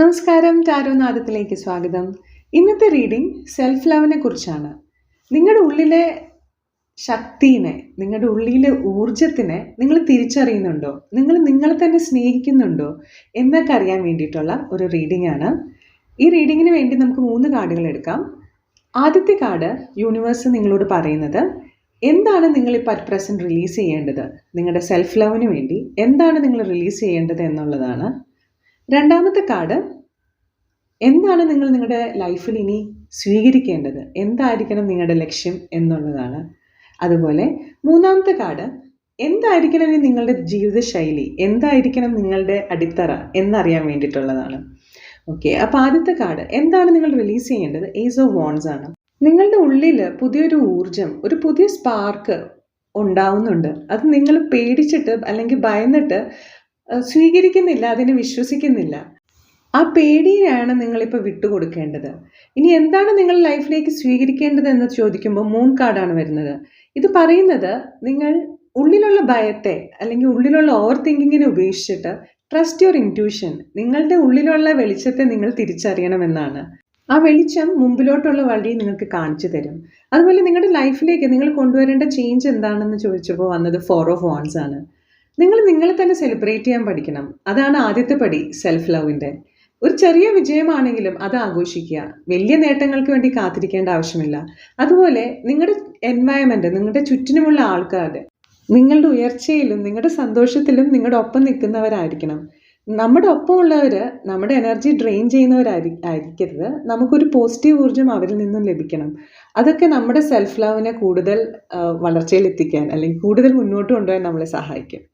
നമസ്കാരം ടാരോനാഥത്തിലേക്ക് സ്വാഗതം. ഇന്നത്തെ റീഡിംഗ് സെൽഫ് ലവിനെ കുറിച്ചാണ്. നിങ്ങളുടെ ഉള്ളിലെ ശക്തിനെ നിങ്ങളുടെ ഉള്ളിലെ ഊർജത്തിനെ നിങ്ങൾ തിരിച്ചറിയുന്നുണ്ടോ? നിങ്ങൾ നിങ്ങളെ തന്നെ സ്നേഹിക്കുന്നുണ്ടോ? എന്നൊക്കെ അറിയാൻ വേണ്ടിയിട്ടുള്ള ഒരു റീഡിംഗ് ആണ് ഈ റീഡിങ്ങിന് വേണ്ടി നമുക്ക് മൂന്ന് കാർഡുകൾ എടുക്കാം. ആദ്യത്തെ കാർഡ് യൂണിവേഴ്സ് നിങ്ങളോട് പറയുന്നത് എന്താണ് നിങ്ങൾ ഇപ്പോൾ അറ്റ് പ്രസന്റ് റിലീസ് ചെയ്യേണ്ടത്? നിങ്ങളുടെ സെൽഫ് ലവിന് വേണ്ടി എന്താണ് നിങ്ങൾ റിലീസ് ചെയ്യേണ്ടത്? എന്നുള്ളതാണ്. രണ്ടാമത്തെ കാർഡ് എന്താണ് നിങ്ങൾ നിങ്ങളുടെ ലൈഫിൽ ഇനി സ്വീകരിക്കേണ്ടത്? എന്തായിരിക്കണം നിങ്ങളുടെ ലക്ഷ്യം എന്നുള്ളതാണ്. അതുപോലെ മൂന്നാമത്തെ കാർഡ് എന്തായിരിക്കണം ഇനി നിങ്ങളുടെ ജീവിതശൈലി? എന്തായിരിക്കണം നിങ്ങളുടെ അടിത്തറ എന്നറിയാൻ വേണ്ടിയിട്ടുള്ളതാണ്. ഓക്കെ അപ്പോൾ ആദ്യത്തെ കാർഡ് എന്താണ് നിങ്ങൾ റിലീസ് ചെയ്യേണ്ടത്? ഏസ് ഓഫ് വോൺസ് ആണ്. നിങ്ങളുടെ ഉള്ളിൽ പുതിയൊരു ഊർജം ഒരു പുതിയ സ്പാർക്ക് ഉണ്ടാവുന്നുണ്ട്. അത് നിങ്ങൾ പേടിച്ചിട്ട് അല്ലെങ്കിൽ ഭയന്നിട്ട് സ്വീകരിക്കുന്നില്ല അതിനെ വിശ്വസിക്കുന്നില്ല. ആ പേടിയാണ് നിങ്ങളിപ്പോൾ വിട്ടുകൊടുക്കേണ്ടത്. ഇനി എന്താണ് നിങ്ങൾ ലൈഫിലേക്ക് സ്വീകരിക്കേണ്ടത് എന്ന് ചോദിക്കുമ്പോൾ മൂൺ കാർഡാണ് വരുന്നത്. ഇത് പറയുന്നത് നിങ്ങൾ ഉള്ളിലുള്ള ഭയത്തെ അല്ലെങ്കിൽ ഉള്ളിലുള്ള ഓവർ തിങ്കിങ്ങിനെ ഉപേക്ഷിച്ചിട്ട് ട്രസ്റ്റ് യുവർ ഇന്റ്യൂഷൻ നിങ്ങളുടെ ഉള്ളിലുള്ള വെളിച്ചത്തെ നിങ്ങൾ തിരിച്ചറിയണമെന്നാണ്. ആ വെളിച്ചം മുമ്പിലോട്ടുള്ള വഴി നിങ്ങൾക്ക് കാണിച്ചു തരും. അതുപോലെ നിങ്ങളുടെ ലൈഫിലേക്ക് നിങ്ങൾ കൊണ്ടുവരേണ്ട ചേഞ്ച് എന്താണെന്ന് ചോദിച്ചപ്പോൾ വന്നത് ഫോർ ഓഫ് വാൺസ് ആണ്. നിങ്ങൾ നിങ്ങളെ തന്നെ സെലിബ്രേറ്റ് ചെയ്യാൻ പഠിക്കണം. അതാണ് ആദ്യത്തെ പടി സെൽഫ് ലവിന്റെ ഒരു ചെറിയ വിജയമാണെങ്കിലും അത് ആഘോഷിക്കുക. വലിയ നേട്ടങ്ങൾക്ക് വേണ്ടി കാത്തിരിക്കേണ്ട ആവശ്യമില്ല. അതുപോലെ നിങ്ങളുടെ എൻവയൺമെന്റ് നിങ്ങളുടെ ചുറ്റിനുമുള്ള ആൾക്കാർ നിങ്ങളുടെ ഉയർച്ചയിലും നിങ്ങളുടെ സന്തോഷത്തിലും നിങ്ങളുടെ ഒപ്പം നിൽക്കുന്നവരായിരിക്കണം. നമ്മുടെ ഒപ്പമുള്ളവർ നമ്മുടെ എനർജി ഡ്രെയിൻ ചെയ്യുന്നവരായി ആയിരിക്കരുത്. നമുക്കൊരു പോസിറ്റീവ് ഊർജം അവരിൽ നിന്നും ലഭിക്കണം. അതൊക്കെ നമ്മുടെ സെൽഫ് ലവിനെ കൂടുതൽ വളർച്ചയിലെത്തിക്കാൻ അല്ലെങ്കിൽ കൂടുതൽ മുന്നോട്ട് കൊണ്ടുപോകാൻ നമ്മളെ സഹായിക്കും.